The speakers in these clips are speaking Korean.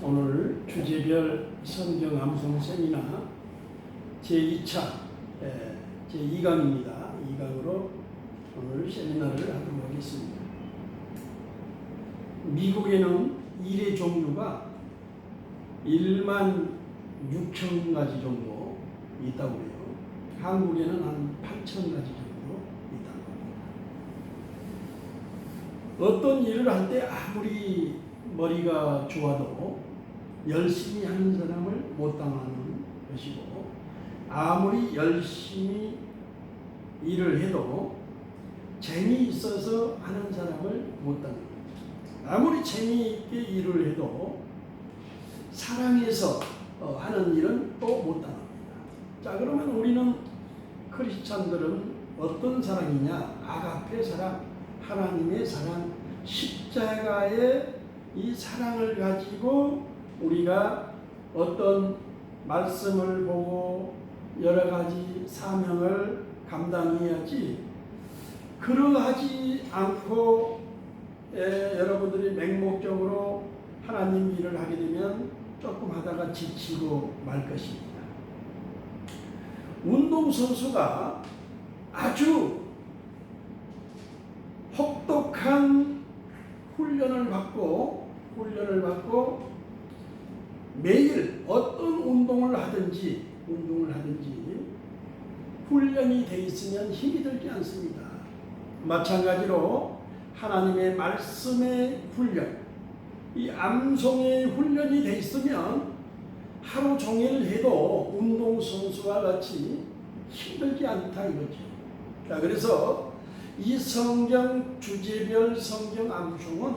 오늘 주제별 성경 암송 세미나 제2차 제2강입니다. 2강으로 오늘 세미나를 하도록 하겠습니다. 미국에는 일의 종류가 1만 6천 가지 정도 있다고 해요. 한국에는 한 8천 가지 정도 있다고 합니다. 어떤 일을 할 때 아무리 머리가 좋아도 열심히 하는 사람을 못 당하는 것이고 아무리 열심히 일을 해도 재미있어서 하는 사람을 못 거죠. 아무리 재미있게 일을 해도 사랑해서 어, 하는 일은 또 못 당합니다. 자 그러면 우리는 크리스찬들은 어떤 사랑이냐? 아가페 사랑, 하나님의 사랑, 십자가의 이 사랑을 가지고 우리가 어떤 말씀을 보고 여러 가지 사명을 감당해야지 그러하지 않고 에, 여러분들이 맹목적으로 하나님 일을 하게 되면 조금 하다가 지치고 말 것입니다. 운동선수가 아주 혹독한 훈련을 받고 훈련을 받고 매일 어떤 운동을 하든지 운동을 하든지 훈련이 돼 있으면 힘이 들지 않습니다. 마찬가지로 하나님의 말씀의 훈련, 이 암송의 훈련이 돼 있으면 하루 종일 해도 운동 선수와 같이 힘들지 않다 이거죠. 자, 그래서 이 성경 주제별 성경 암송은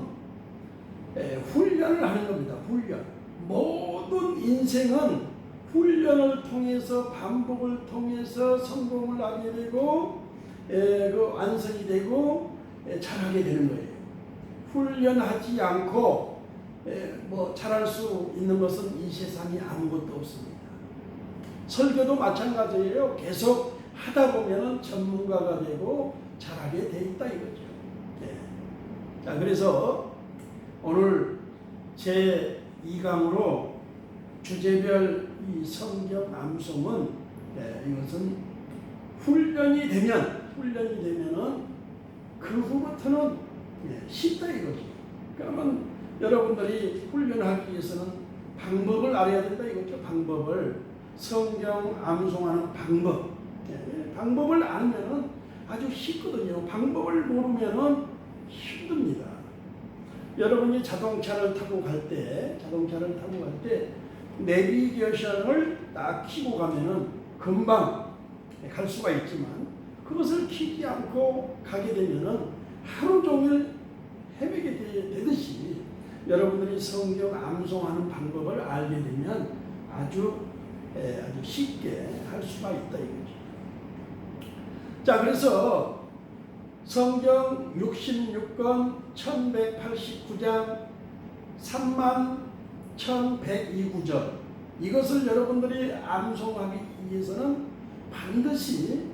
에, 훈련을 하는 겁니다. 훈련. 모든 인생은 훈련을 통해서 반복을 통해서 성공을 하게 되고 에, 그 완성이 되고 에, 잘하게 되는 거예요. 훈련하지 않고 에, 뭐 잘할 수 있는 것은 이 세상에 아무것도 없습니다. 설교도 마찬가지예요. 계속 하다 보면은 전문가가 되고 잘하게 돼 있다 이거죠. 네. 자 그래서 오늘 제 2강으로 주제별 이 성경 암송은 네, 이것은 훈련이 되면 훈련이 되면은 그 후부터는 네, 쉽다 이거죠. 그러면 여러분들이 훈련하기 위해서는 방법을 알아야 된다 이거죠. 방법을 성경 암송하는 방법. 네, 방법을 알면은 아주 쉽거든요. 방법을 모르면은 힘듭니다. 여러분이 자동차를 타고 갈 때, 자동차를 타고 갈 때, 내비게이션을 딱 키고 가면은 금방 갈 수가 있지만, 그것을 키지 않고 가게 되면은 하루 종일 헤매게 되듯이 여러분들이 성경 암송하는 방법을 알게 되면 아주, 에, 아주 쉽게 할 수가 있다 이거죠. 자, 그래서 성경 66권 1189장 3만 1102구절 이것을 여러분들이 암송하기 위해서는 반드시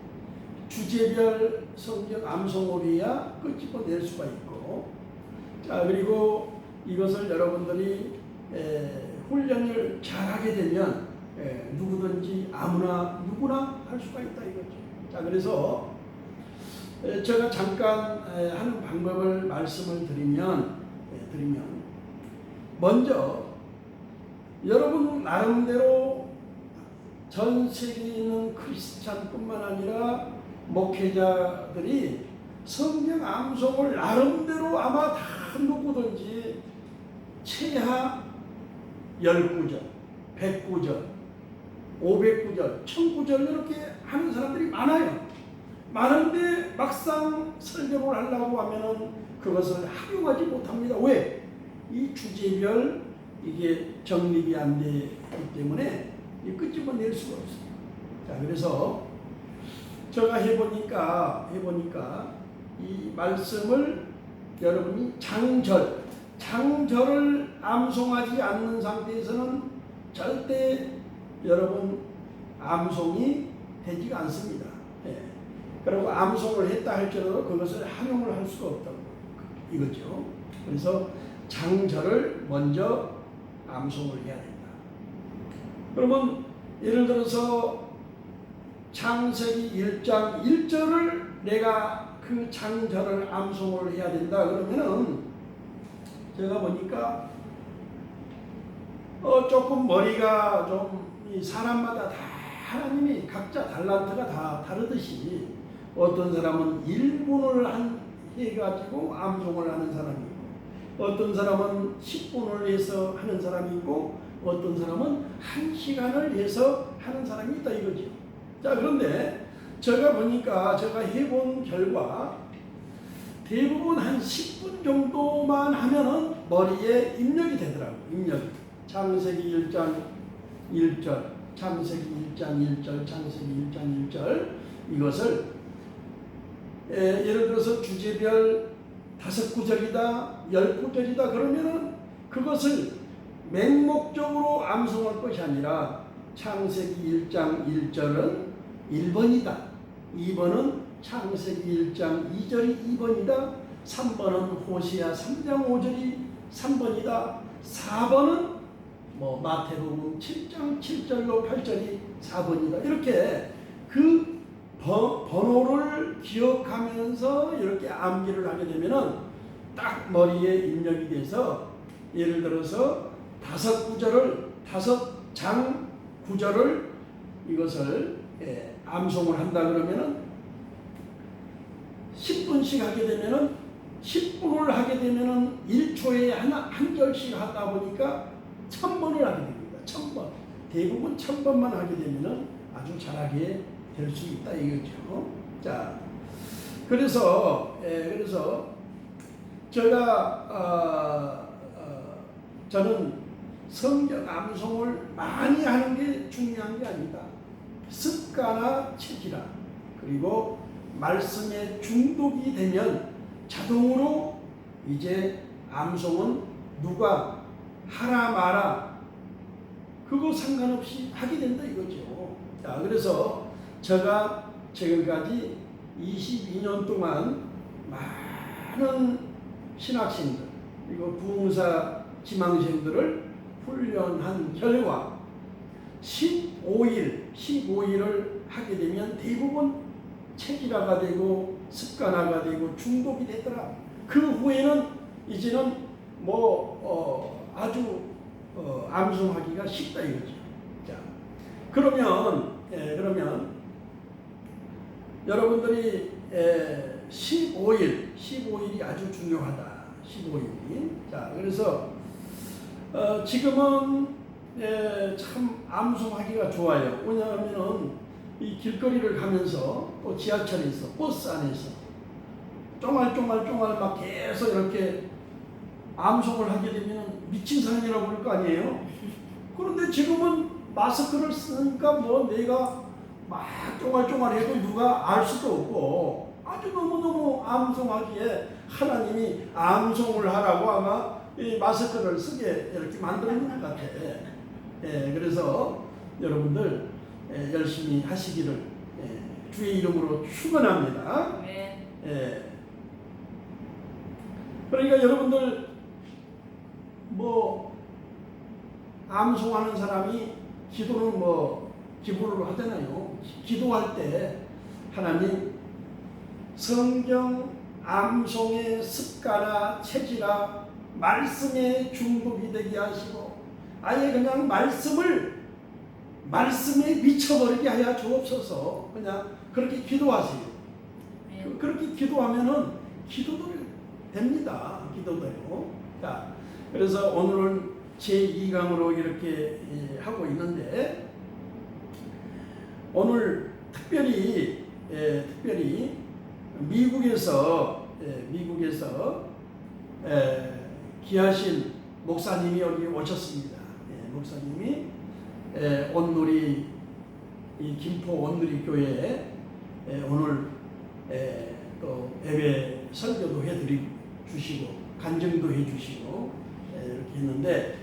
주제별 성경 암송을 해야 끄집어낼 수가 있고 자 그리고 이것을 여러분들이 에, 훈련을 잘하게 되면 에, 누구든지 아무나 누구나 할 수가 있다 이거죠. 자, 그래서 제가 잠깐 하는 방법을 말씀을 드리면, 드리면, 먼저 여러분 나름대로 전 세계에 있는 크리스찬뿐만 아니라 목회자들이 성경 암송을 나름대로 아마 다 누구든지 최하 10구절, 100구절, 500구절, 1000구절 이렇게 하는 사람들이 많아요. 많은데 막상 설교를 하려고 하면은 그것을 활용하지 못합니다. 왜? 이 주제별 이게 정립이 안 되기 때문에 이 끄집어낼 수가 없어요. 자, 그래서 제가 해보니까, 해보니까 이 말씀을 여러분이 장절, 장절을 암송하지 않는 상태에서는 절대 여러분 암송이 되지가 않습니다. 예. 그리고 암송을 했다 할지라도 그것을 활용을 할 수가 없다고 이거죠. 그래서 장절을 먼저 암송을 해야 된다. 그러면 예를 들어서 창세기 1장 1절을 내가 그 장절을 암송을 해야 된다 그러면은 제가 보니까 어 조금 머리가 좀이 사람마다 다 하나님이 각자 달란트가 다 다르듯이 어떤 사람은 1분을 한 해가지고 암송을 하는 사람이 있고 어떤 사람은 10분을 해서 하는 사람이 있고 어떤 사람은 1시간을 해서 하는 사람이 있다 이거죠. 자 그런데 제가 보니까 제가 해본 결과 대부분 한 10분 정도만 하면은 머리에 입력이 되더라고요. 입력. 창세기 1장 1절, 창세기 1장 1절, 창세기 1장 1절 이것을 에, 예를 들어서 주제별 다섯 구절이다, 열 구절이다 그러면은 그것을 맹목적으로 암송할 것이 아니라 창세기 1장 1절은 1번이다. 2번은 창세기 1장 2절이 2번이다. 3번은 호시아 3장 5절이 3번이다. 4번은 뭐 마태복음 7장 7절로 8절이 4번이다. 이렇게 그 번, 번호를 기억하면서 이렇게 암기를 하게 되면은 딱 머리에 입력이 돼서 예를 들어서 다섯 구절을 다섯 장 구절을 이것을 예, 암송을 한다 그러면은 10분씩 하게 되면은 10분을 하게 되면은 1초에 하나 한 절씩 하다 보니까 천 번을 하게 됩니다. 천 번. 대부분 천 번만 하게 되면은 아주 잘하게 될 수 있다 이거죠. 자, 그래서 예, 그래서 제가 어, 어, 저는 성경 암송을 많이 하는 게 중요한 게 아니다. 습관화 체질화 그리고 말씀에 중독이 되면 자동으로 이제 암송은 누가 하라 마라 그거 상관없이 하게 된다 이거죠. 자, 그래서 제가 지금까지 22년 동안 많은 신학생들 그리고 부흥사 지망생들을 훈련한 결과 15일, 15일을 하게 되면 대부분 체질화가 되고 습관화가 되고 중독이 되더라. 그 후에는 이제는 뭐 어, 아주 어, 암송하기가 쉽다 이거죠. 자, 그러면 예, 그러면 여러분들이 예, 15일, 15일이 아주 중요하다. 15일이. 자, 그래서 어, 지금은 예, 참 암송하기가 좋아요. 왜냐하면은 이 길거리를 가면서 또 지하철에서 버스 안에서 쫑알쫑알쫑알 막 계속 이렇게 암송을 하게 되면 미친 사람이라고 그럴 거 아니에요? 그런데 지금은 마스크를 쓰니까 뭐 내가 막 쫑알쫑알해도 누가 알 수도 없고 아주 너무너무 암송하기에 하나님이 암송을 하라고 아마 이 마스크를 쓰게 이렇게 만들어 놓은 것 같아. 예, 그래서 여러분들 예, 열심히 하시기를 예, 주의 이름으로 축원합니다. 네. 예. 그러니까 여러분들 뭐 암송하는 사람이 기도는 뭐 기부를 하잖아요. 기도할 때 하나님 성경 암송의 습관화 체질화 말씀에 중독이 되게 하시고 아예 그냥 말씀을 말씀에 미쳐버리게 하여 주옵소서 그냥 그렇게 기도하세요. 네. 그- 그렇게 기도하면은 기도도 됩니다. 기도도요. 자, 그래서 오늘은 제 2강으로 이렇게 예, 하고 있는데 오늘 특별히 예, 특별히 미국에서 예, 미국에서 예, 귀하신 목사님이 여기 오셨습니다. 예, 목사님이 예, 온누리 이 김포 온누리 교회에 예, 오늘 예, 또 예배 설교도 해드리 주시고 간증도 해주시고 예, 이렇게 했는데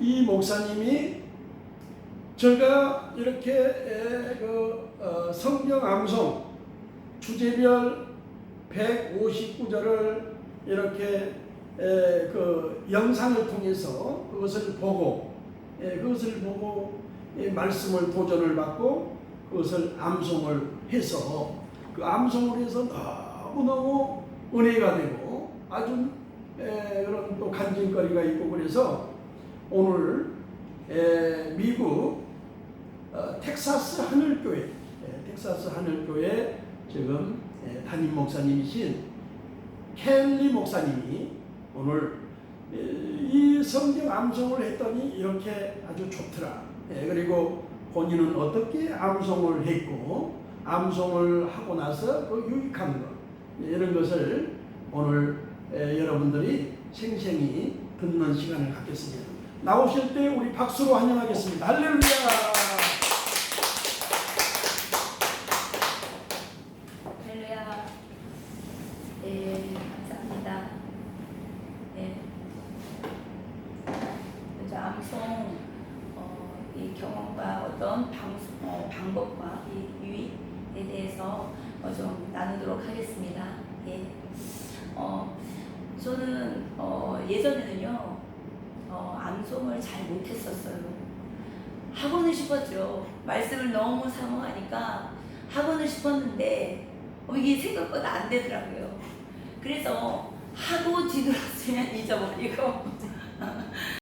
이 목사님이 제가 이렇게 예, 그 어, 성경 암송 주제별 159절을 이렇게 에, 그 영상을 통해서 그것을 보고 에, 그것을 보고 에, 말씀을 도전을 받고 그것을 암송을 해서 그 암송을 해서 너무너무 은혜가 되고 아주 에, 그런 또 간증거리가 있고 그래서 오늘 에, 미국 어, 텍사스 하늘교회 에, 텍사스 하늘교회 지금 에, 담임 목사님이신 켈리 목사님이 오늘 에, 이 성경 암송을 했더니 이렇게 아주 좋더라. 에, 그리고 본인은 어떻게 암송을 했고 암송을 하고 나서 그 유익한 것 예, 이런 것을 오늘 에, 여러분들이 생생히 듣는 시간을 갖겠습니다. 나오실 때 우리 박수로 환영하겠습니다. 할렐루야. 네, 감사합니다. 네. 먼저 암송 어, 이 경험과 어떤 방송, 어, 방법과 이 유익에 대해서 어, 좀 나누도록 하겠습니다. 예. 어, 저는 어, 예전에는요 어, 암송을 잘 못했었어요. 하고는 싶었죠. 말씀을 너무 사모하니까 하고는 싶었는데 어, 이게 생각보다 안 되더라고요. 그래서 하고 뒤돌았으면 잊어버리고